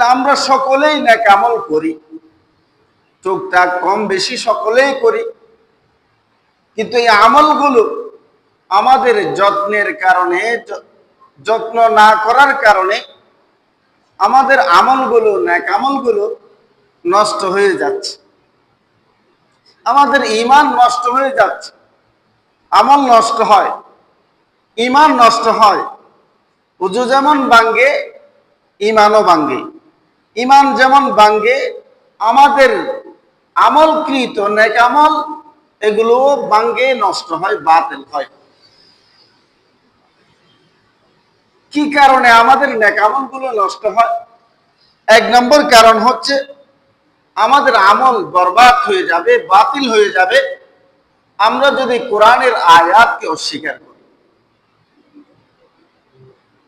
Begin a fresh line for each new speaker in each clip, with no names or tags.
আমরা সকলেই নেক আমল করি। টুকটাক কম বেশি সকলেই করি। কিন্তু এই আমলগুলো আমাদের যত্নের কারণে, যত্ন না করার কারণে আমাদের আমলগুলো, ন্যাক আমলগুলো নষ্ট হয়ে যাচ্ছে। আমাদের ইমান নষ্ট হয়ে যাচ্ছে। আমল নষ্ট হয়। ইমান নষ্ট হয়। উজু যেমন বাঙ্গে ইমানও বাঙ্গে ইমান যেমন বাঙ্গে আমাদের আমলকৃত নেক আমল, এগুলো বাঙ্গে নষ্ট হয়, বাতিল হয়। কি কারণে আমাদের নেক আমলগুলো নষ্ট হয়? এক নম্বর কারণ হচ্ছে, আমাদের আমল বরবাদ হয়ে যাবে, বাতিল হয়ে যাবে। আমরা যদি কোরআনের আয়াতকে অস্বীকার করি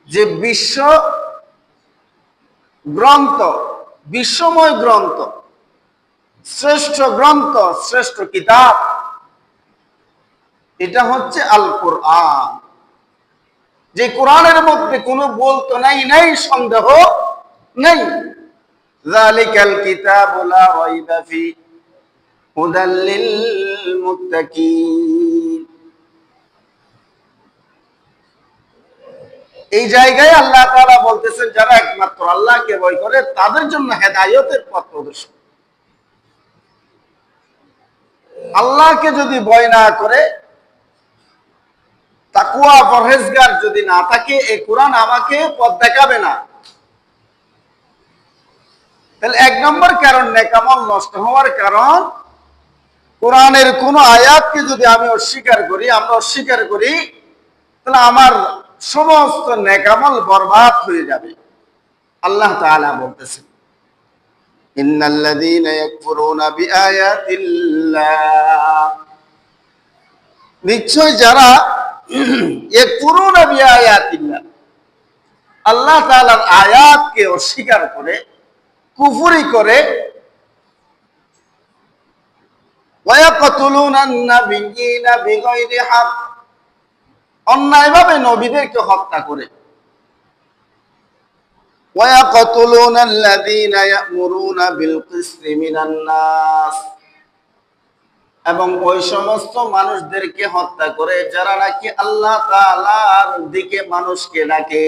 যে বিশ্ব গ্রন্থ, বিশ্বময় গ্রন্থ, শ্রেষ্ঠ গ্রন্থ, শ্রেষ্ঠ কিতাব, এটা হচ্ছে আল কোরআন যে কোরআনের মধ্যে কোনো বলতো নাই নাই সন্দেহ নেই। জালিকাল কিতাব লা রাইবা ফি, হুদাল লিল মুত্তাকিন। এই জায়গায় আল্লাহ তাআলা বলতেছেন, যারা একমাত্র আল্লাহকে ভয় করে, তাদের জন্য হেদায়েতের পথ প্রদর্শন। আল্লাহকে যদি ভয় না করে তাকুয়া পরহেজগার যদি না থাকে, এই কোরআন আমাকে পথ দেখাবে না। তাহলে এক নম্বর কারণ, নেকামল নষ্ট হওয়ার কারণ, কোরআনের কোন আয়াতকে যদি আমি অস্বীকার করি, আমরা অস্বীকার করি, তাহলে আমার সমস্ত নেকামল বরবাদ হয়ে যাবে। আল্লাহ তালা বলতেছেন নিশ্চয় যারা আল্লাহ তাআলার আয়াতকে অস্বীকার করে, কুফুরি করে ওয়ায়াকতুলুনা অন্যায়ভাবে নবীদেরকে হত্যা করে وَيَقْتُلُونَ الَّذِينَ يَأْمُرُونَ بِالْقِسْطِ مِنَ النَّاسِ এবং ওই সমস্ত মানুষদেরকে হত্যা করে যারা নাকি আল্লাহ তাআলার দিকে মানুষকে ডাকে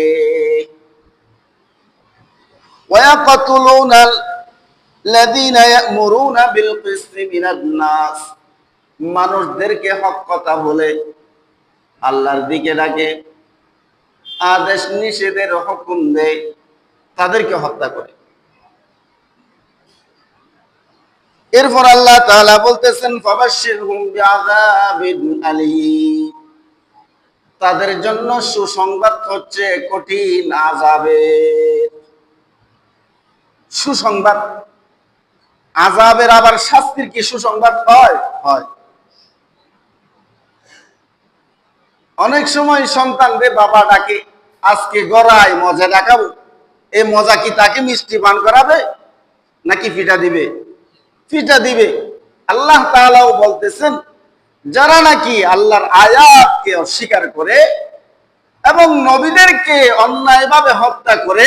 ويقتلون الذين يأمرون بالقسط من الناس মানুষদেরকে হক কথা বলে আল্লাহর দিকে ডাকে, আদেশ নিষেধের হুকুম দেয়, তাদেরকে হত্যা করে। এরপর আল্লাহ তাআলা বলতেছেন তাদের জন্য সুসংবাদ হচ্ছে কঠিন আযাবের। সুসংবাদ। আজাবের আবার শাস্তির কি সুসংবাদ? হয় হয়। অনেক সময় সন্তানদের বাবা ডাকে, আজকে গড়াই মজা ডাকাবো এই মজা কি তাকে মিষ্টি পান করাবে নাকি ফিটা দিবে? ফিটা দিবে। আল্লাহ তাআলাও বলতেছেন, যারা নাকি আল্লাহর আয়াতকে অস্বীকার করে এবং নবীদেরকে অন্যায়ভাবে হত্যা করে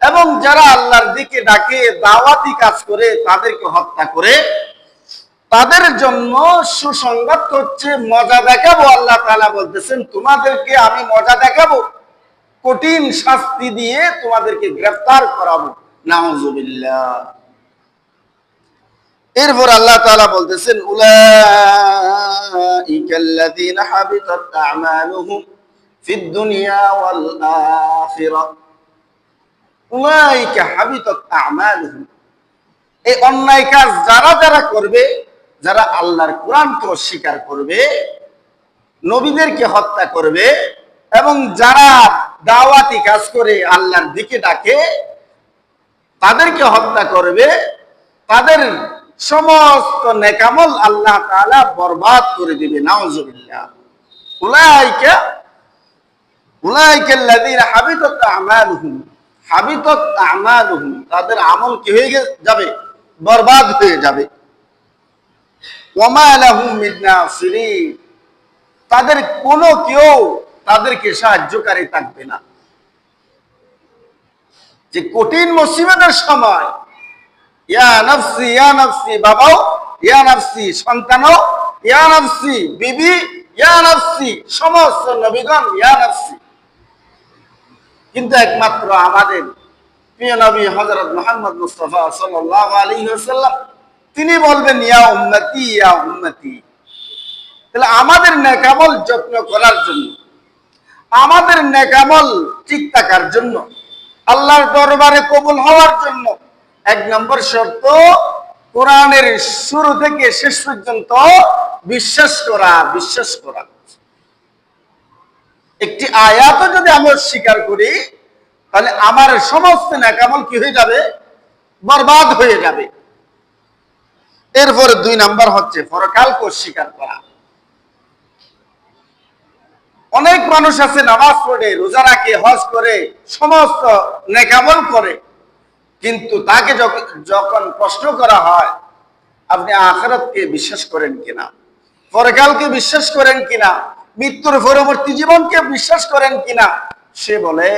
এবং যারা আল্লাহর দিকে ডাকে, দাওয়াতি কাজ করে তাদেরকে হত্যা করে তাদের জন্য সুসংবাদ হচ্ছে মজা দেখাবো, আল্লাহ তাআলা বলতেছেন, তোমাদেরকে আমি মজা দেখাবো, কঠিন শাস্তি দিয়ে তোমাদেরকে গ্রেফতার করাবো। নাউজুবিল্লাহ। এরপর আল্লাহ তাআলা বলতেছেন দুনিয়া এই অন্যায় কাজ যারা যারা করবে যারা আল্লাহর কোরআনকে অস্বীকার করবে, নবীদেরকে হত্যা করবে, এবং যারা দাওয়াতি কাজ করে আল্লাহর দিকে ডাকে, তাদেরকে হত্যা করবে, তাদের সমস্ত নেকামল আল্লাহ তাআলা বরবাদ করে দিবে, নাউজুবিল্লাহ। উলাইকা উলাইকা আল্লাযীনা হাবিতাত আ'মালুহুম, হাবিতাত আমালুহুম, তাদের আমল কি হয়ে যাবে? বরবাদ হয়ে যাবে। তাদের কোনো কেউ তাদেরকে সাহায্যকারী থাকবে না। যে কঠিন মুসিবতের সময়, ইয়া বাবাও সন্তানও বিবি সমস্ত নবীগণ কিন্তু একমাত্র আমাদের প্রিয় নবী হযরত মুহাম্মদ মুস্তাফা আলাইহি ওয়াসাল্লাম তিনি বলবেন, ইয়া উন্নতি ইয়া উন্নতি তাহলে আমাদের নেকামল যত্ন করার জন্য, আমাদের নেকামল ঠিক থাকার জন্য, আল্লাহর দরবারে কবুল হওয়ার জন্য এক নম্বর শর্ত, কোরআনের শুরু থেকে শেষ পর্যন্ত বিশ্বাস করা বিশ্বাস করা। একটি আয়াত যদি আমরা স্বীকার করি, তাহলে আমার সমস্ত নেকামল কি হয়ে যাবে? বরবাদ হয়ে যাবে। এরপরে দুই নাম্বার হচ্ছে পরকালকে স্বীকার করা। অনেক মানুষ আছে নামাজ পড়ে, রোজা রাখে, হজ করে, সমস্ত নেকামল করে। কিন্তু তাকে যখন প্রশ্ন করা হয়, আপনি আখরাতকে বিশ্বাস করেন কিনা? পরকালকে বিশ্বাস করেন কিনা? মৃত্যুর পরবর্তী জীবনকে বিশ্বাস করেন কিনা? সে বলে,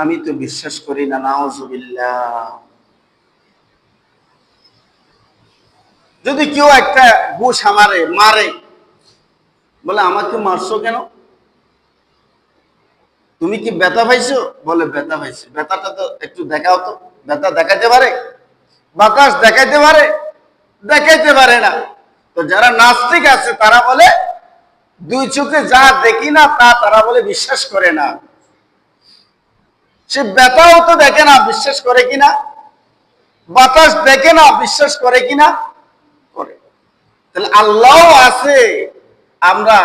আমি তো বিশ্বাস করি না, নাউজুবিল্লাহ। যদি কেউ একটা ঘুষ আমারে মারে, বলে, আমাকে মারছো কেন? তুমি কি ব্যথা পাইছো? বলে, ব্যথা পাইছি। ব্যথাটা তো একটু দেখাও তো। ব্যথা দেখাইতে পারে? বাতাস দেখাইতে পারে? দেখাইতে পারে না। তো যারা নাস্তিক আছে, তারা বলে, দুই চোখে যা দেখি না, তা তারা বলে বিশ্বাস করে না। সে ব্যথাও তো দেখে না, বিশ্বাস করে কিনা? বাতাস দেখে না, বিশ্বাস করে কিনা? তাহলে আল্লাহ আছে। আমরা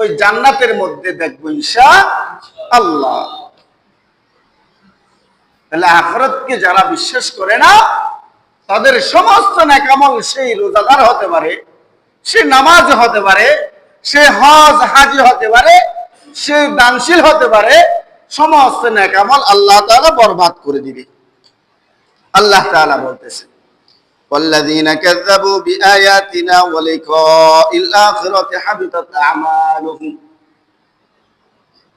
ওই জান্নাতের মধ্যে দেখব ঈশা আল্লাহ তাহলে আখরতকে যারা বিশ্বাস করে না, তাদের সমস্ত নেকামল সেই রোজাদার হতে পারে, সে নামাজ হতে পারে, সে হজ, হাজি হতে পারে, সে দানশীল হতে পারে, সমস্ত নেকামল আল্লাহ তাআলা বরবাদ করে দিবে। আল্লাহ তাআলা বলতেছে والذين كذبوا بآياتنا ولقاء الآخرة حبطت أعمالهم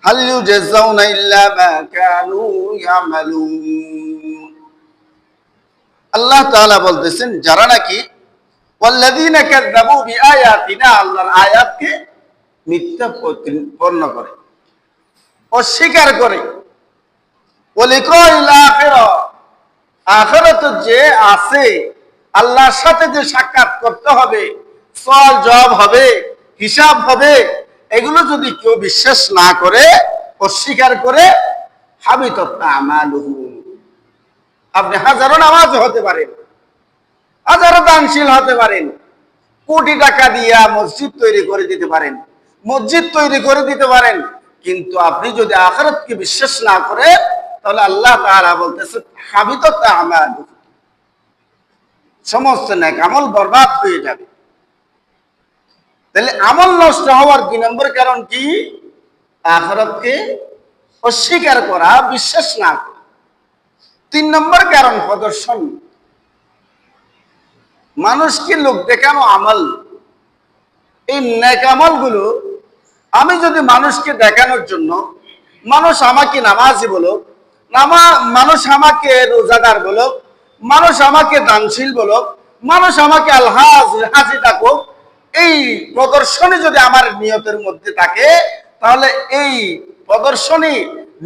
هل يجزون إلا ما كانوا يعملون আল্লাহ তাআলা বলতেছেন যারা নাকি والذين كذبوا بآياتنا আল্লাহর আয়াতকে মিথ্যা প্রতিপন্ন করে অস্বীকার করে ওলিকাইল আখিরা আখিরাত যে আছে আল্লাহর সাথে যে সাক্ষাৎ করতে হবে সল জবাব হবে, হিসাব হবে, এগুলো যদি কেউ বিশ্বাস না করে, অস্বীকার করে হাবিত আমালুহু। আপনি হাজারো নামাজ হতে পারেন, হাজারো দানশীল হতে পারেন, কোটি টাকা দিয়া মসজিদ তৈরি করে দিতে পারেন, মসজিদ তৈরি করে দিতে পারেন, কিন্তু আপনি যদি আখরাতকে বিশ্বাস না করে, তাহলে আল্লাহ তাআলা বলতেছে হাবিত আমালুহু। সমস্ত নেক আমল বরবাদ হয়ে যাবে। তাহলে আমল নষ্ট হওয়ার দুই নম্বর কারণ কি? আখরাতকে অস্বীকার করা, বিশ্বাস না করা। তিন নম্বর কারণ প্রদর্শন। মানুষকে লোক দেখানো আমল। এই নেকামলগুলো আমি যদি মানুষকে দেখানোর জন্য, মানুষ আমাকে নামাজি বলো, নামা মানুষ আমাকে রোজাদার বলো মানুষ আমাকে দানশীল বলো মানুষ আমাকে আলহাজ হাজি ডাকো এই প্রদর্শনী যদি আমার নিয়তের মধ্যে থাকে, তাহলে এই প্রদর্শনী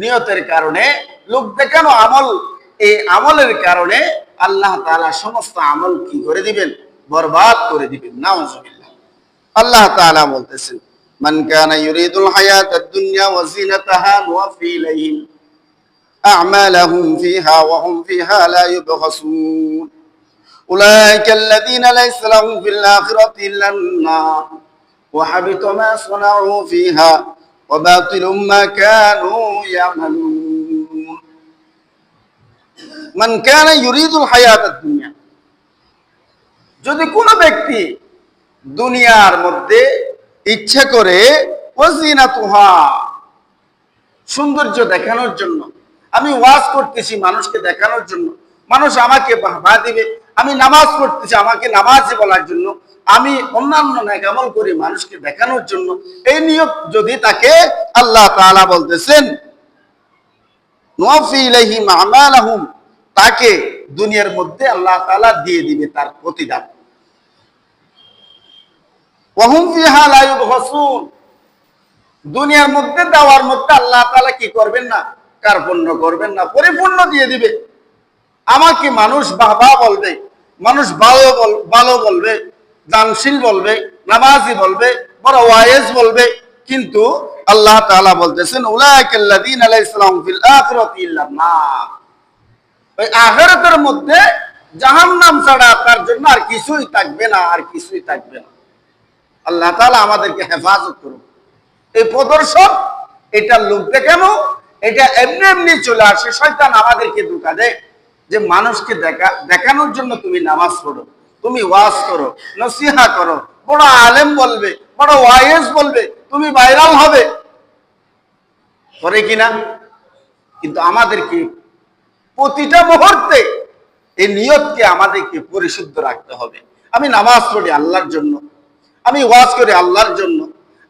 নিয়তের কারণে লোক দেখানো আমল? এই আমলের কারণে আল্লাহ তাআলা সমস্ত আমল কি করে দিবেন? বরবাদ করে দিবেন, নাউজুবিল্লাহ। আল্লাহ তাআলা বলতেছেন, মান কানা ইউরিদুল হায়াতাদ দুনিয়া ওয়া জিনাতাহা নুওয়াফি ইলাইহিম أعمالهم فيها وهم فيها لا يبخسون أولئك الذين ليس لهم في الآخرة إلا النار وحبط ما صنعوا فيها وباطل ما كانوا يعملون من كان يريد الحياة الدنيا যদি কোনো ব্যক্তি দুনিয়ার মধ্যে ইচ্ছে করে ওজিনা তুহা সৌন্দর্য দেখানোর জন্য আমি ওয়াজ করতেছি মানুষকে দেখানোর জন্য। মানুষ আমাকে বাহবা দিবে। আমি নামাজ পড়তেছি আমাকে নামাজ বলার জন্য। আমি অন্যান্য নেকামল করি মানুষকে দেখানোর জন্য। এই নিয়ত যদি তাকে আল্লাহ তাআলা বলতেছেন তাকে দুনিয়ার মধ্যে আল্লাহ তাআলা দিয়ে দিবে তার প্রতিদান। দুনিয়ার মধ্যে দেওয়ার মধ্যে আল্লাহ তাআলা কি করবেন না? কার্পণ্য করবেন না? পরিপূর্ণ দিয়ে দিবে। আমাকে মানুষ বাবা বলবে, মানুষ ভালো ভালো বলবে, দানশীল বলবে, নামাজি বলবে, বড় ওয়াইজ বলবে। কিন্তু আল্লাহ তাআলা বলতেছেন উলাইকাল্লাযীনা লাইসলাম ফিল আখিরাতি ওই মধ্যে জাহান্নাম ছাড়া তার জন্য আর কিছুই থাকবে না, আর কিছুই থাকবে না। আল্লাহ তাআলা আমাদেরকে হেফাজত করুন। এই প্রদর্শন এটা লোক দেখানো এটা এমনি এমনি চলে আসে, শয়তান আমাদেরকে ধোকা দেয়। যে মানুষকে দেখা, দেখানোর জন্য তুমি নামাজ পড়ো, তুমি ওয়াজ করো, নসিহা করো, বড় আলেম বলবে, বড় ওয়াইজ বলবে, তুমি ভাইরাল হবে। করে কিনা? কিন্তু আমাদেরকে প্রতিটা মুহূর্তে এই নিয়তকে আমাদেরকে পরিশুদ্ধ রাখতে হবে। আমি নামাজ পড়ি আল্লাহর জন্য, আমি ওয়াজ করি আল্লাহর জন্য,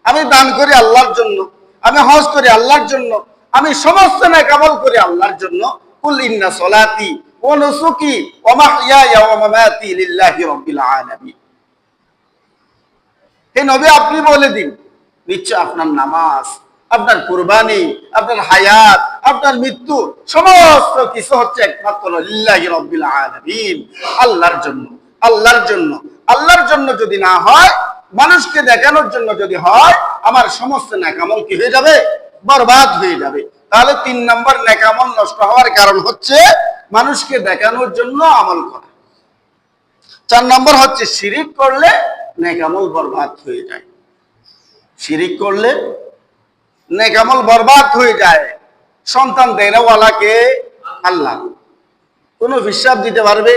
আমি দান করি আল্লাহর জন্য, আমি হজ করি আল্লাহর জন্য আমি সমস্ত নেকামল করি আল্লাহর জন্য। কুল ইন্না সলাতি নুসুকি ওয়া মামাতি লিল্লাহি রাব্বিল আলামিন। হে নবী, আপনি বলে দিন, নিশ্চয় আপনার নামাজ, আপনার কুরবানি, আপনার হায়াত, আপনার মৃত্যু, সমস্ত কিছু হচ্ছে একমাত্র লিল্লাহি রাব্বিল আলামিন। আল্লাহর জন্য আল্লাহর জন্য আল্লাহর জন্য যদি না হয়, মানুষকে দেখানোর জন্য যদি হয়, আমার সমস্ত নাকামল কি হয়ে যাবে? বরবাদ হয়ে যাবে। তাহলে তিন নম্বর নেকামল নষ্ট হওয়ার কারণ হচ্ছে মানুষকে দেখানোর জন্য আমল করা। চার নম্বর হচ্ছে শিরিক করলে নেকামল বরবাদ হয়ে যায়। শিরিক করলে নেকামল বরবাদ হয়ে যায়। সন্তান দেনাওয়ালাকে আল্লাহ কোনো হিসাব দিতে পারবে,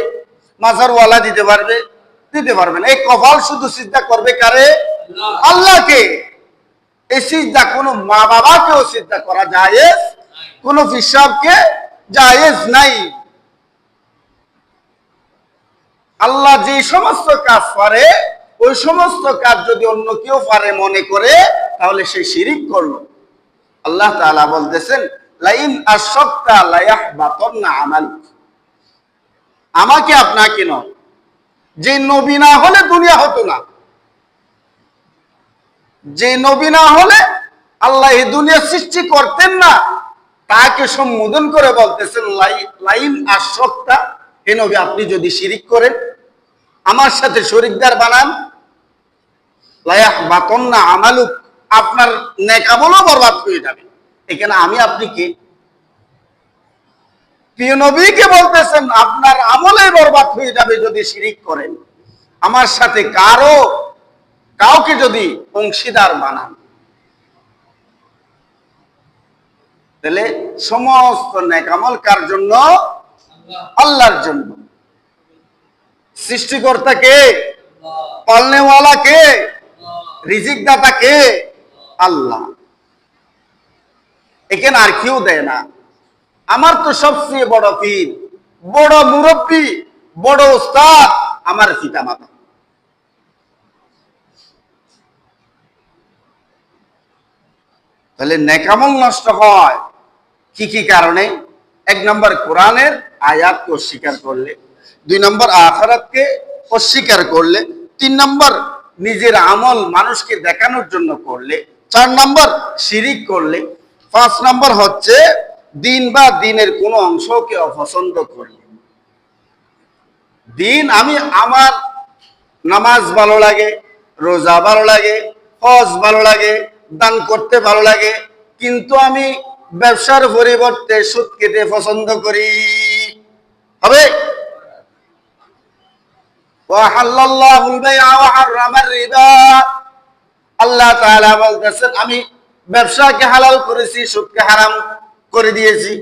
মাজারওয়ালা দিতে পারবে দিতে পারবে না। এই কপাল শুধু চিন্তা করবে কারে? আল্লাহকে। এই সিজদা কোন মা বাবাকেও চিন্তা করা যায় কোন হিসাবকে জায়েজ নাই। আল্লাহ যে সমস্ত কাজ পারে, ওই সমস্ত কাজ যদি অন্য কেউ পারে মনে করে, তাহলে সে শিরিক করল। আল্লাহ তাআলা বলতেছেন, লাইন আশক্তা লায়াহ বাতন্না আমাল। আমাকে আপনাকে নয়, যে নবী না হলে দুনিয়া হতো না। যে নবী না হলে আল্লাহ এই দুনিয়া সৃষ্টি করতেন না, তাকে সম্বোধন করে বলতেছেন, লাই- লাইন আশক্তা হে নবী, আপনি যদি শিরিক করেন, আমার সাথে শরিকদার বানান। লায়াহ বাতন্না আমালুক, আপনার নেকামলও বরবাদ হয়ে যাবে। এখানে আমি, আপনি কে? প্রিয় নবীকে বলতেছেন, আপনার আমলে বরবাদ হয়ে যাবে যদি শিরিক করেন। আমার সাথে কারও কাউকে যদি অংশীদার বানান। তাহলে সমস্ত নেকামল কার জন্য? আল্লাহর জন্য। সৃষ্টিকর্তা কে? পালনেওয়ালা কে? রিজিক দাতা কে? আল্লাহ। এখানে আর কেউ দেয় না। আমার তো সবচেয়ে বড় পীর, বড় মুরব্বী, বড় উস্তাদ আমার পিতা মাতা তাহলে নেকামল নষ্ট হয়। কি কি কারণে? এক নম্বর, কোরআনের আয়াতকে অস্বীকার করলে। দুই নম্বর, আখারাতকে অস্বীকার করলে। তিন নম্বর, নিজের আমল মানুষকে দেখানোর জন্য করলে। চার নম্বর, শিরিক করলে। পাঁচ নম্বর হচ্ছে, দিন বা দিনের কোনো অংশকে অপছন্দ করলে। দিন, আমি আমার নামাজ ভালো লাগে, রোজা ভালো লাগে, হজ ভালো লাগে দান করতে ভালো লাগে, কিন্তু আমি ব্যবসার পরিবর্তে সুদ খেতে পছন্দ করি। হবে? আল্লাহ বলতেছেন, আমি ব্যবসাকে হালাল করেছি, সুদকে হারাম করে দিয়েছি।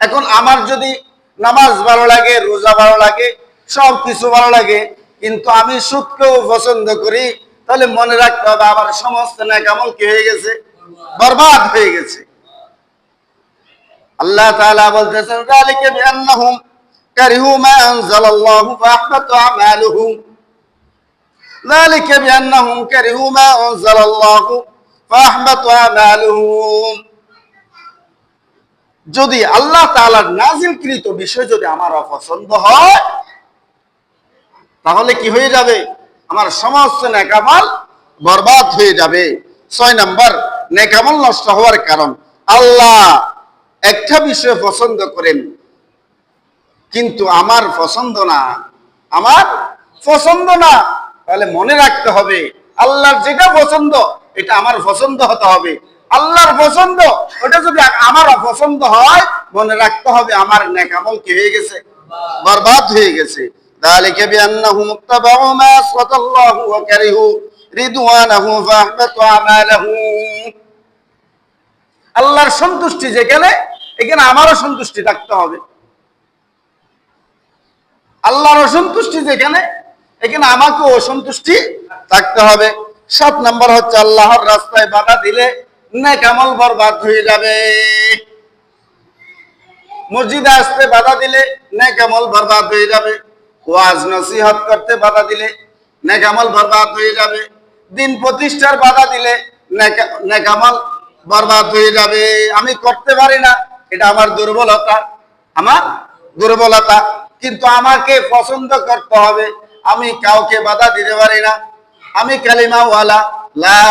এখন আমার যদি নামাজ ভালো লাগে, রোজা ভালো লাগে সব কিছু ভালো লাগে, কিন্তু আমি সুদকেও পছন্দ করি তাহলে মনে রাখতে হবে আমার সমস্ত না কেমন কি হয়ে গেছে? বরবাদ হয়ে গেছে। আল্লাহ তালা বলতেছেন যদি আল্লাহ তাআলার নাজিলকৃত বিষয় যদি আমার অপছন্দ হয়, তাহলে কি হয়ে যাবে? আমার সমস্ত নেকামাল বরবাদ হয়ে যাবে। ছয় নম্বর, নেকামাল নষ্ট হওয়ার কারণ। আল্লাহ একটা বিষয় পছন্দ করেন, কিন্তু আমার পছন্দ না। আমার পছন্দ না। তাহলে মনে রাখতে হবে, আল্লাহর যেটা পছন্দ, এটা আমার পছন্দ হতে হবে। আল্লাহর পছন্দ, ওটা যদি আমার অপছন্দ হয়, মনে রাখতে হবে আমার নেকামল কি হয়ে গেছে? বরবাদ হয়ে গেছে। ذلك بأنهم اتبعوا ما أسخط الله وكرهوا رضوانه فأحبط أعمالهم আল্লাহর সন্তুষ্টি যেখানে এখানে আমারও সন্তুষ্টি থাকতে হবে আল্লাহর অসন্তুষ্টি যেখানে এখানে আমাকে অসন্তুষ্টি থাকতে হবে সাত নাম্বার হচ্ছে আল্লাহর রাস্তায় বাধা দিলে নেকামল বরবাদ হয়ে যাবে মসজিদে আসতে বাধা দিলে নেকামল বরবাদ হয়ে যাবে ওয়াজ নসিহত করতে বাধা দিলে নেকামল বরবাদ হয়ে যাবে। দিন প্রতিষ্ঠার বাধা দিলে নেকা- নেকামল বরবাদ হয়ে যাবে। আমি করতে পারি না, এটা আমার দুর্বলতা আমার দুর্বলতা। কিন্তু আমাকে পছন্দ করতে হবে, আমি কাউকে বাধা দিতে পারি না। আমি কালিমাওয়ালা, লা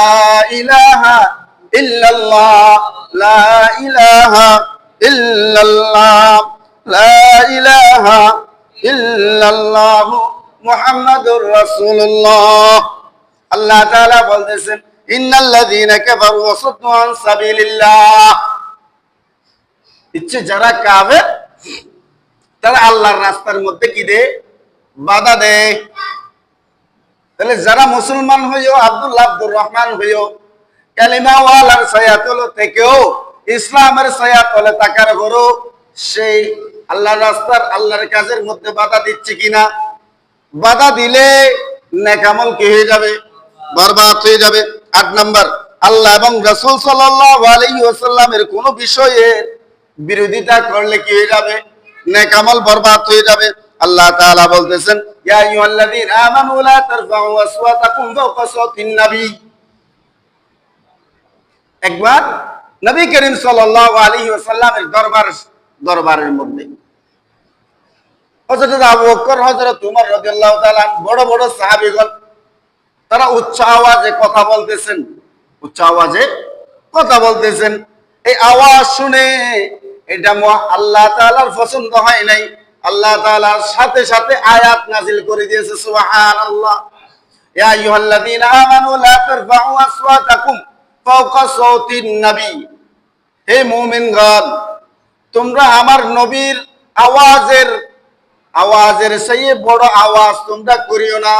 ইলাহা ইল্লাল্লাহ, লা ইলাহা ইল্লাল্লাহ, লা ইলাহা আল্লাহ বলতেছেন ইচ্ছে যারা রাস্তার মধ্যে কি তাহলে যারা মুসলমান হইও, আব্দুল্লাহ আব্দুর রহমান হইও, কালিমাওয়ালার সয়াতল থেকেও, ইসলামের সয়াতলে তাকার করো সেই আল্লাহর রাস্তার আল্লাহর কাজের মধ্যে বাধা দিচ্ছে কিনা? বাধা দিলে নেকামল কি হয়ে যাবে? বরবাদ হয়ে যাবে। আট নাম্বার, আল্লাহ এবং রাসূল ওয়াসাল্লামের কোন বিষয়ে বিরোধিতা করলে কি হয়ে যাবে? নেকামল বরবাদ হয়ে যাবে। আল্লাহ তাআলা বলতেছেন, ইয়া আইয়ুহাল্লাযীনা আমানু লা তারফাউ আসওয়াতাকুম ফাওকা একবার নবী করিম সাল্লাল্লাহু আলাইহি ওয়াসাল্লামের দরবার দরবারের মধ্যে। হযরত আবু বকর, হযরত উমর রাদিয়াল্লাহু তাআলা বড় বড় সাহাবীগণ, তারা উচ্চ আওয়াজে কথা বলতেছেন। উচ্চ আওয়াজে কথা বলতেছেন। এই আওয়াজ শুনে এটা আল্লাহ তাআলার পছন্দ হয় নাই। আল্লাহ তাআলার সাথে সাথে আয়াত নাজিল করে দিয়েছে, সুবহানাল্লাহ। ইয়া আইয়ুহাল্লাযীনা আমানু লা তারফাউ আসওয়াতাকুম ফাওকা সাওতিন হে মুমিনগণ তোমরা আমার নবীর আওয়াজের আওয়াজের সেই বড় আওয়াজ তোমরা করিও না।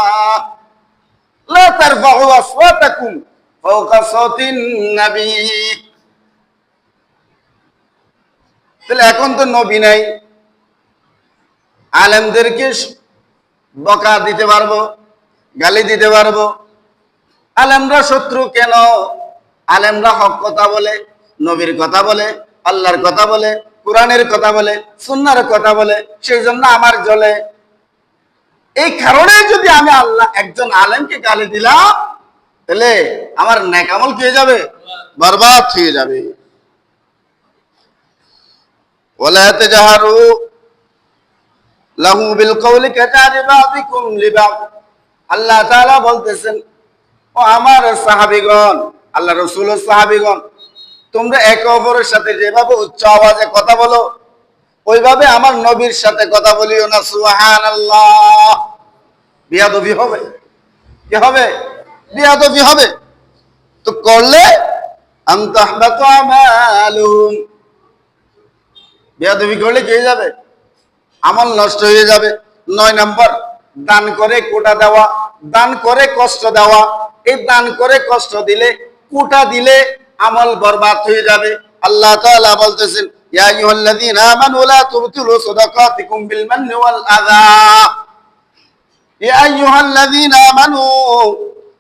তাহলে এখন তো নবী নাই। আলেমদেরকে বকা দিতে পারব, গালি দিতে পারব। আলেমরা শত্রু কেন? আলেমরা হক কথা বলে, নবীর কথা বলে, আল্লাহর কথা বলে। কোরআনের কথা বলে সুন্নার কথা বলে সেই জন্য আমার জলে। এই কারণে যদি আমি আল্লাহ একজন আলেমকে গালি দিলাম, তাহলে আমার ন্যাকামল কি হয়ে যাবে? বরবাদ হয়ে যাবে। ওলাতে জাহারু লাহু বিল কওলি কাজারি বাদিকুম লিবাদ। আল্লাহ তাআলা বলতেছেন, ও আমার সাহাবীগণ, আল্লাহ রাসূলের সাহাবীগণ তোমরা একে অপরের সাথে যেভাবে উচ্চ আওয়াজে কথা বলো, ওইভাবে আমার নবীর সাথে কথা বলিও না, সুবহানাল্লাহ। বিয়াদবি হবে। কি হবে? বিয়াদবি হবে। তো করলে বেয়াদবি করলে কি যাবে? আমল নষ্ট হয়ে যাবে। নয় নাম্বার, দান করে কোটা দেওয়া, দান করে কষ্ট দেওয়া। এই দান করে কষ্ট দিলে, কোটা দিলে আমল বরবাদ হয়ে যাবে। আল্লাহ তাআলা বলতেছেন লা বিল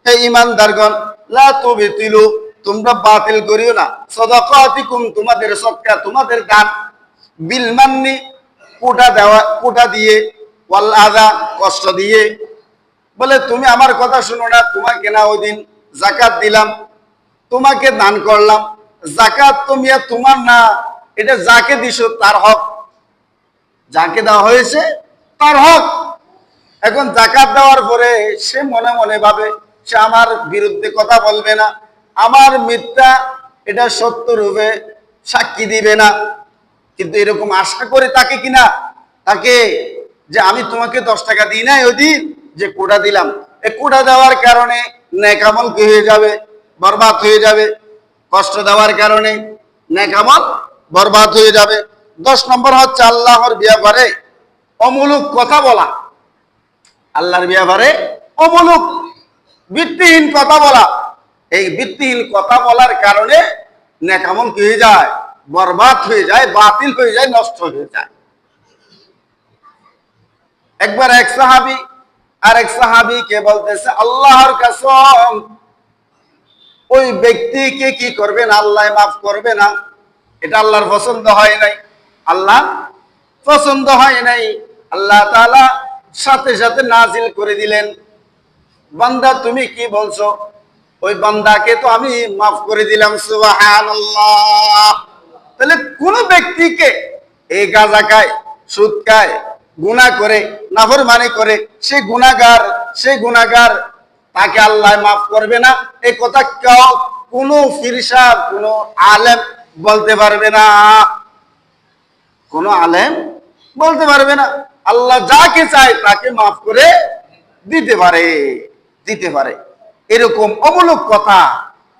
হে লা তোমরা বাতিল করিও না। তোমাদের তোমাদের দান। বিল মান্নি, কোটা দেওয়া, কোটা দিয়ে, ওয়াল কষ্ট দিয়ে। বলে, তুমি আমার কথা শুনো না, তোমাকে না ওই দিন জাকাত দিলাম। তোমাকে দান করলাম। জাকাত তো মিয়া তোমার না, এটা যাকে দিছো তার হক। যাকে দেওয়া হয়েছে তার হক। এখন জাকাত দেওয়ার পরে সে মনে মনে ভাবে, সে আমার বিরুদ্ধে কথা বলবে না। আমার মিথ্যা, এটা সত্য রূপে সাক্ষী দিবে না। কিন্তু এরকম আশা করে তাকে কিনা, তাকে যে আমি তোমাকে দশ টাকা দিই না ওই যে কোটা দিলাম। এই কোটা দেওয়ার কারণে নেকামল কি হয়ে যাবে? বরবাদ হয়ে যাবে, কষ্ট দেওয়ার কারণে নেকামল বরবাদ হয়ে যাবে। দশ নম্বর হচ্ছে আল্লাহর ব্যাপারে অমূলক কথা বলা। আল্লাহর ব্যাপারে অমূলক ভিত্তিহীন কথা বলা। এই ভিত্তিহীন কথা বলার কারণে নেকামল কি হয়ে যায়? বরবাদ হয়ে যায়, বাতিল হয়ে যায়, নষ্ট হয়ে যায়। একবার এক সাহাবি আর এক সাহাবি কে বলতেছে, আল্লাহর কসম ওই ব্যক্তিকে কি করবেন আল্লাহ মাফ করবে না? এটা আল্লাহর পছন্দ হয় নাই। আল্লাহ পছন্দ হয় নাই। আল্লাহ তাআলা সাথে সাথে নাজিল করে দিলেন। বান্দা, তুমি কি বলছো? ওই বান্দাকে তো আমি মাফ করে দিলাম তাহলে কোন ব্যক্তিকে এই গাঁজা খায়, সুদ খায়, গুনাহ করে, নাফরমানি করে, সে গুনাহগার সে গুনাহগার তাকে আল্লাহ মাফ করবে না। এই কথা কেউ কোনো ফিরসা, কোনো আলেম বলতে পারবে না। কোনো আলেম বলতে পারবে না। আল্লাহ যাকে চায় তাকে মাফ করে দিতে পারে দিতে পারে। এরকম অমূলক কথা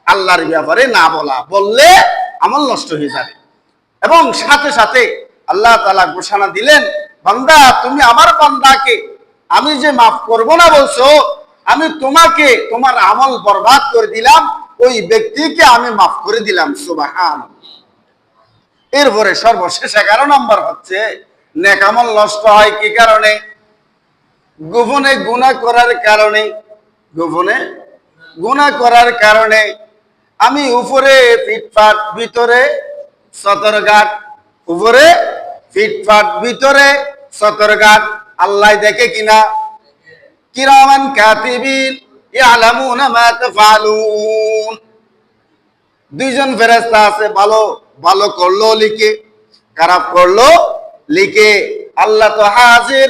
আল্লাহর ব্যাপারে না বলা, বললে আমল নষ্ট হয়ে যাবে। এবং সাথে সাথে আল্লাহ তালা ঘোষণা দিলেন, বান্দা, তুমি আমার বান্দাকে আমি যে মাফ করব না বলছো আমি তোমাকে, তোমার আমল বরবাদ করে দিলাম, ওই ব্যক্তিকে আমি মাফ করে দিলাম সুবাহান এরপরে সর্বশেষ এগারো নম্বর হচ্ছে, নেকামল নষ্ট হয় কি কারণে? গোপনে গুণা করার কারণে। গোপনে গুণা করার কারণে। আমি উপরে ফিটফাট, ভিতরে সতরঘাট উপরে ফিটফাট, ভিতরে সতরঘাট আল্লাহ দেখে কিনা? কিরামান কাতিবিন ইয়ালামুনা মা তাফআলুন। দুইজন ফেরেশতা আছে, ভালো ভালো করল লিখে, খারাপ করল লিখে। আল্লাহ তো হাজির,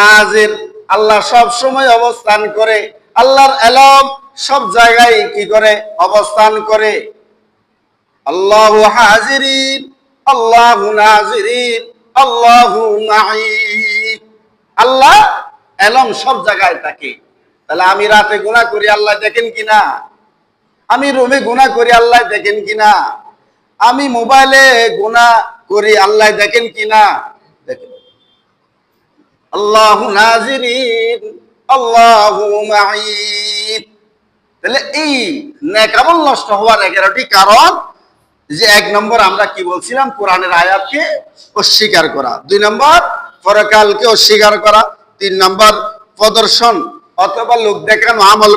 নাজির, আল্লাহ সব সময় অবস্থান করে। আল্লাহর এলম সব জায়গায় কি করে? অবস্থান করে। আল্লাহ হাজিরিন, আল্লাহ নাজিরিন, আল্লাহ আল্লাহ এলম সব জায়গায় থাকে। তাহলে আমি রাতে গুনাহ করি, আল্লাহ দেখেন কিনা আমি রুমে গুনাহ করি, আল্লাহ দেখেন কিনা আমি মোবাইলে গুনাহ করি, আল্লাহ দেখেন কিনা দেখেন। আল্লাহু নাজিরিন, আল্লাহু তাহলে এই নেকামল নষ্ট হওয়ার এগারোটি কারণ, যে এক নম্বর আমরা কি বলছিলাম? কোরআনের আয়াতকে অস্বীকার করা। দুই নম্বর, পরকালকে অস্বীকার করা। তিন নম্বর প্রদর্শন অথবা লোক দেখানো আমল